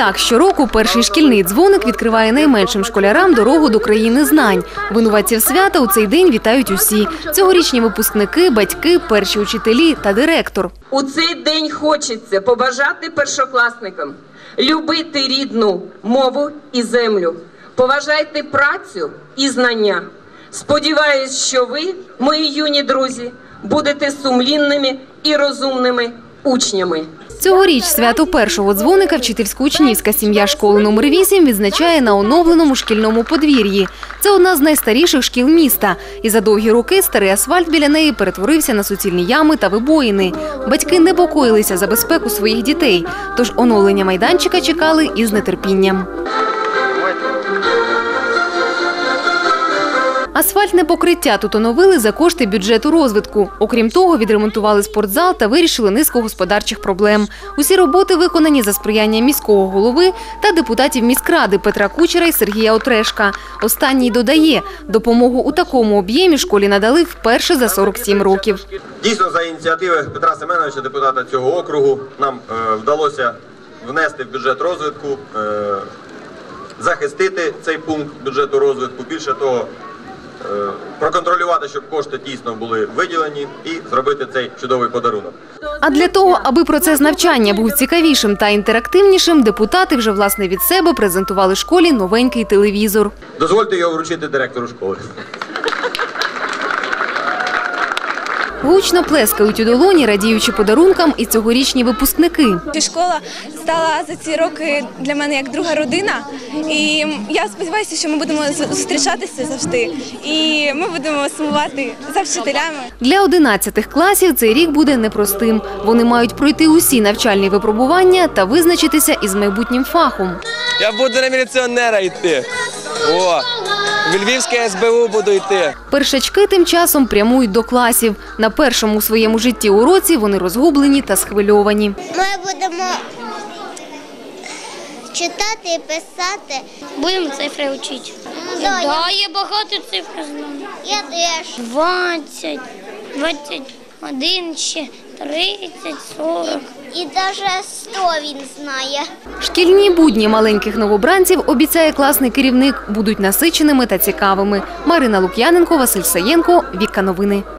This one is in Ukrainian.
Так, щороку перший шкільний дзвоник відкриває найменшим школярам дорогу до країни знань. Винуватців свята у цей день вітають усі. Цьогорічні випускники, батьки, перші учителі та директор. У цей день хочеться побажати першокласникам любити рідну мову і землю, поважайте працю і знання. Сподіваюсь, що ви, мої юні друзі, будете сумлінними і розумними учнями. Цьогоріч свято першого дзвоника вчительсько-учнівська сім'я школи номер 8 відзначає на оновленому шкільному подвір'ї. Це одна з найстаріших шкіл міста. І за довгі роки старий асфальт біля неї перетворився на суцільні ями та вибоїни. Батьки непокоїлися за безпеку своїх дітей, тож оновлення майданчика чекали із нетерпінням. Асфальтне покриття тут оновили за кошти бюджету розвитку. Окрім того, відремонтували спортзал та вирішили низку господарчих проблем. Усі роботи виконані за сприяння міського голови та депутатів міськради Петра Кучера і Сергія Отрешка. Останній додає, допомогу у такому об'ємі школі надали вперше за 47 років. Дійсно, за ініціативи Петра Семеновича, депутата цього округу, нам е, вдалося внести в бюджет розвитку, е, захистити цей пункт бюджету розвитку. Більше того, проконтролювати, щоб кошти дійсно були виділені, і зробити цей чудовий подарунок. А для того, аби процес навчання був цікавішим та інтерактивнішим, депутати вже власне від себе презентували школі новенький телевізор. Дозвольте його вручити директору школи. Гучно плескають у долоні, радіючи подарункам, і цьогорічні випускники. Школа стала за ці роки для мене як друга родина. І я сподіваюся, що ми будемо зустрічатися завжди. І ми будемо сумувати за вчителями. Для 11 класів цей рік буде непростим. Вони мають пройти усі навчальні випробування та визначитися із майбутнім фахом. Я буду на міліціонера йти. О, в Львівське СБУ буду йти. Першачки тим часом прямують до класів. На першому у своєму житті уроці вони розгублені та схвильовані. Ми будемо читати і писати. Будемо цифри вчити. Да, Да, я багато цифр знаю. Я теж. 20, 21, ще 30, 40. І навіть 100 він знає. Шкільні будні маленьких новобранців, обіцяє класний керівник, будуть насиченими та цікавими. Марина Лук'яненко, Василь Саєнко, Вікка Новини.